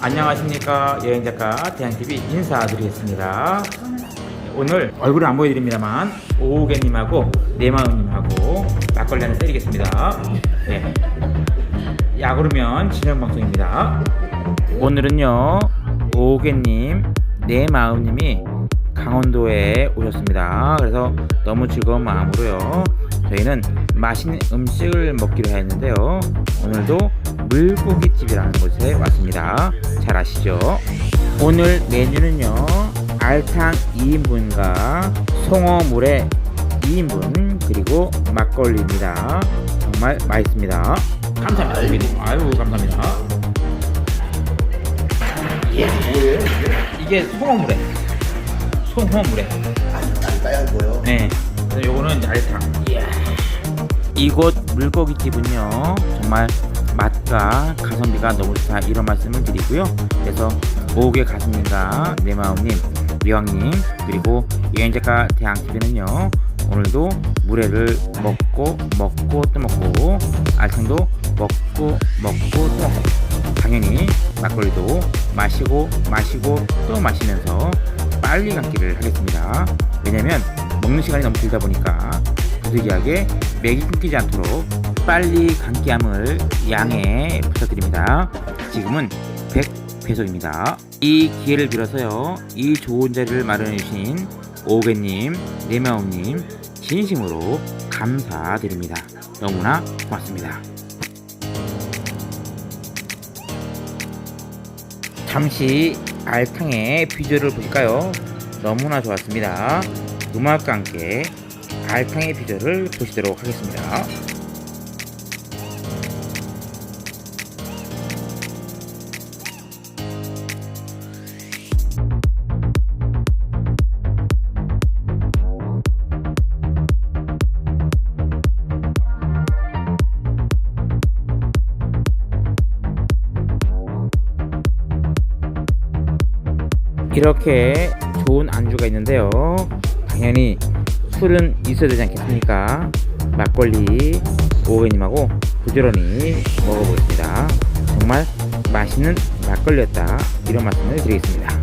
안녕하십니까? 여행작가 대양TV 인사드리겠습니다. 오늘 얼굴을 안 보여드립니다만 오우개님하고 내마음님하고 막걸리 한잔 때리겠습니다. 네. 야구르면 진행방송입니다. 오늘은요 오우개님 내마음님이 강원도에 오셨습니다. 그래서 너무 즐거운 마음으로요 저희는 맛있는 음식을 먹기로 했는데요. 오늘도 물고기집이라는 곳에 왔습니다 잘 아시죠? 오늘 메뉴는요 알탕 2인분과 송어물회 2인분 그리고 막걸리입니다 정말 맛있습니다 감사합니다 아유 감사합니다 예. 이게 송어물회 송어물회 안 까야 뭐요? 네. 그래서 요거는 이제 알탕. 이야. 이곳 물고기 집은요 정말 맛과 가성비가 너무 좋다. 이런 말씀을 드리고요. 그래서 오후의 가수님과 내마음님, 미왕님 그리고 여행작가 대항TV는요. 오늘도 물회를 먹고 먹고 또 먹고 알탕도 먹고 먹고 또 먹고. 당연히 막걸리도 마시고 마시고 또 마시면서 빨리 감기를 하겠습니다. 왜냐면 먹는 시간이 너무 길다 보니까 부득이하게 맥이 끊기지 않도록 빨리 감기함을 양해 부탁드립니다. 지금은 100배속입니다. 이 기회를 빌어서요. 이 좋은 자리를 마련해 주신 오개님, 네마우님 진심으로 감사드립니다. 너무나 고맙습니다. 잠시 알탕의 비주얼을 보실까요? 너무나 좋았습니다. 음악과 함께 알탕의 비주얼을 보시도록 하겠습니다. 이렇게 좋은 안주가 있는데요. 당연히 술은 있어야 되지 않겠습니까? 막걸리 오해님하고 부지런히 먹어보겠습니다. 정말 맛있는 막걸리였다. 이런 말씀을 드리겠습니다.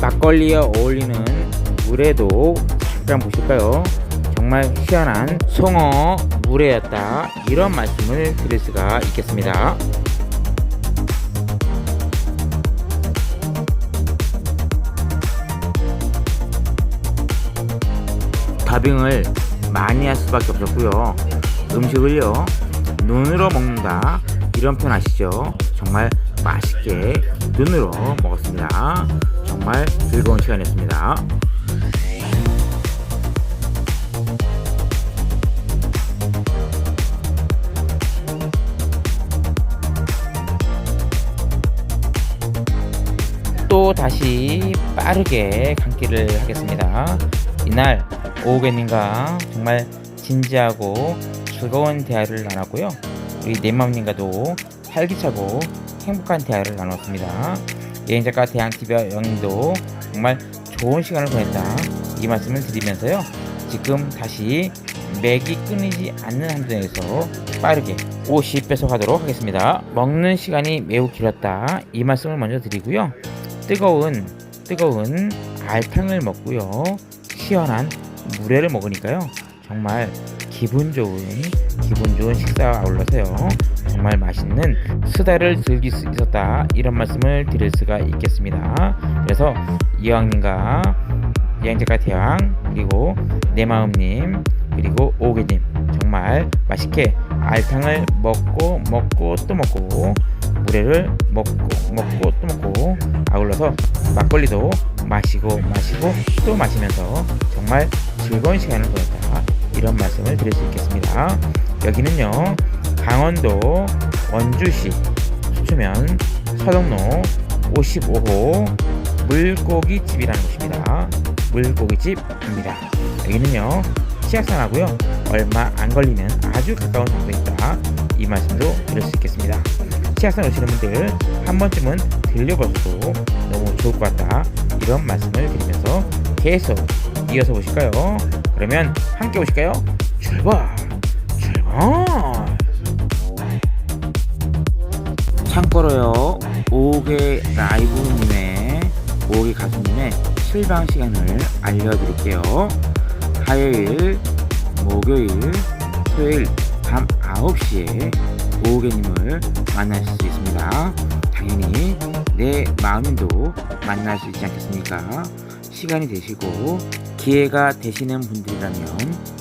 막걸리에 어울리는 물에도 잠깐 보실까요? 정말 시원한 송어 물회였다. 이런 말씀을 드릴 수가 있겠습니다. 다빙을 많이 할 수밖에 없었고요. 음식을요 눈으로 먹는다 이런 표현 아시죠? 정말 맛있게 눈으로 먹었습니다. 정말 즐거운 시간이었습니다. 또 다시 빠르게 감기를 하겠습니다. 이날 오우개님과 정말 진지하고 즐거운 대화를 나눴고요. 우리 내맘님과도 활기차고 행복한 대화를 나눴습니다. 여행작가 대항TV와 영님도 정말 좋은 시간을 보냈다. 이 말씀을 드리면서요. 지금 다시 맥이 끊이지 않는 함정에서 빠르게 50배속 하도록 하겠습니다. 먹는 시간이 매우 길었다. 이 말씀을 먼저 드리고요. 뜨거운 뜨거운 알탕을 먹고요. 시원한 물회를 먹으니까요. 정말 기분 좋은 기분 좋은 식사와 아울러서요. 정말 맛있는 수다를 즐길 수 있었다. 이런 말씀을 드릴 수가 있겠습니다. 그래서 이왕님과 여행작가 대왕 그리고 내 마음님 그리고 오개님 정말 맛있게 알탕을 먹고 먹고 또 먹고 물회를 먹고 먹고 또 먹고 아울러서 막걸리도 마시고 마시고 또 마시면서 정말 즐거운 시간을 보냈다 이런 말씀을 드릴 수 있겠습니다. 여기는요 강원도 원주시 수초면 서동로 55호 물고기집이라는 곳입니다. 물고기집입니다. 여기는요 치악산하고요 얼마 안 걸리는 아주 가까운 장소에 있다. 이 말씀도 드릴 수 있겠습니다. 치악산 오시는 분들 한 번쯤은 들려보셔도 너무 좋을 것 같다 이런 말씀을 드리면서 계속 이어서 보실까요? 그러면 함께 오실까요? 출발! 출발! 곧바로요 오게 라이브님의 오게 가수님의 실방 시간을 알려드릴게요. 화요일 목요일 토요일 밤 9시에 오게님을 만나실 수 있습니다. 당연히 내 마음도 만날 수 있지 않겠습니까 시간이 되시고 기회가 되시는 분들이라면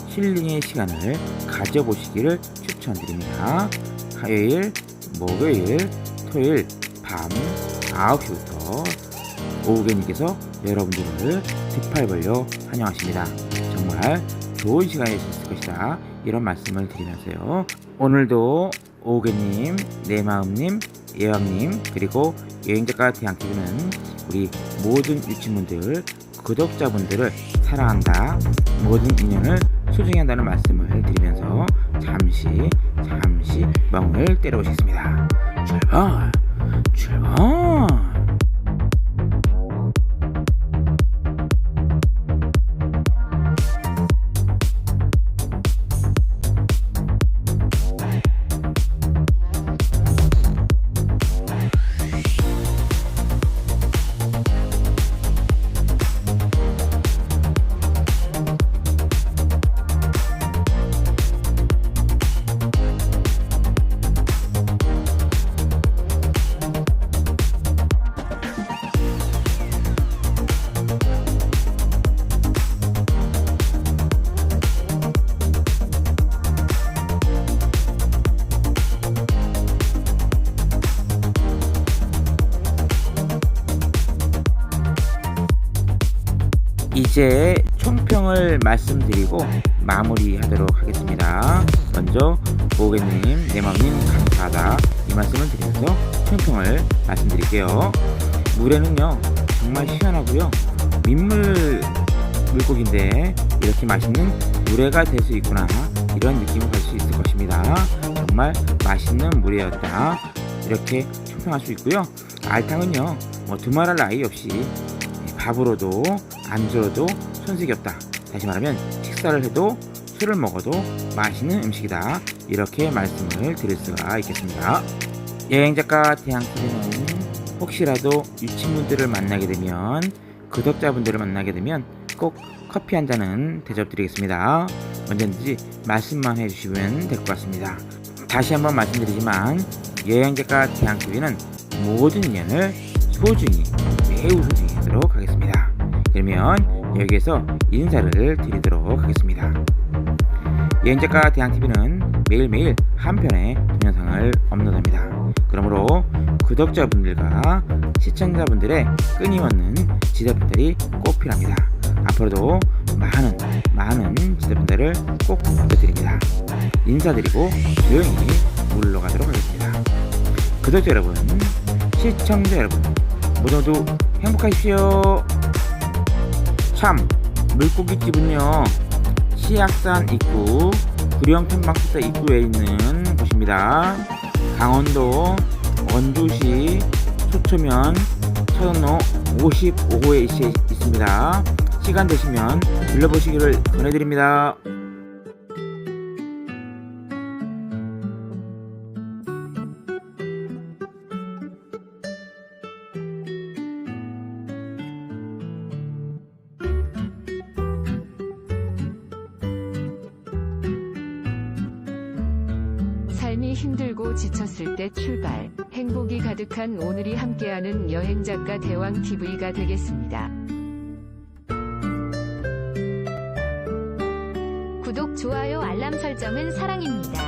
힐링의 시간을 가져보시기를 추천드립니다. 화요일, 목요일, 토요일 밤 9시부터 오후개님께서 여러분들을 뒷팔 벌려 환영하십니다. 정말 좋은 시간이 될수 있을 것이다. 이런 말씀을 드리면서요. 오늘도 오후개님, 내 마음님, 예왕님, 그리고 여행작가 대항TV는 우리 모든 유치분들, 구독자분들을 사랑한다. 모든 인연을 소중히 한다는 말씀을 드리면서 잠시 잠시 멍을 때려보시겠습니다. 출발 출발 이제 총평을 말씀드리고 마무리하도록 하겠습니다. 먼저 보호개님, 내맘님 감사하다 이 말씀을 드리면서 총평을 말씀드릴게요. 물에는요 정말 시원하고요 민물 물고기인데 이렇게 맛있는 물회가 될 수 있구나 이런 느낌을 받을 수 있을 것입니다. 정말 맛있는 물회였다 이렇게 총평할 수 있고요. 알탕은요 뭐 두말할 나위 없이 밥으로도 안주로도 손색이 없다. 다시 말하면 식사를 해도 술을 먹어도 맛있는 음식이다. 이렇게 말씀을 드릴 수가 있겠습니다. 여행작가 대항TV는 혹시라도 유치분들을 만나게 되면 구독자분들을 만나게 되면 꼭 커피 한 잔은 대접드리겠습니다. 언제든지 말씀만 해주시면 될 것 같습니다. 다시 한번 말씀드리지만 여행작가 대항TV는 모든 인연을 소중히 하도록 하겠습니다. 그러면 여기에서 인사를 드리도록 하겠습니다. 여행작가 대항TV는 매일매일 한 편의 동영상을 업로드합니다. 그러므로 구독자분들과 시청자분들의 끊임없는 지도편들이 꼭 필요합니다. 앞으로도 많은 많은 지도편들을 꼭 부탁드립니다. 인사드리고 조용히 물러가도록 하겠습니다. 구독자 여러분, 시청자 여러분, 모두 모두 행복하십시오. 참 물고기 집은요 시악산 입구 구령 탐방센터 입구에 있는 곳입니다. 강원도 원주시 소초면 천로 55호에 있습니다. 시간 되시면 들러보시기를 권해드립니다. 삶이 힘들고 지쳤을 때 출발, 행복이 가득한 오늘이 함께하는 여행작가 대왕 TV가 되겠습니다. 구독, 좋아요, 알람 설정은 사랑입니다.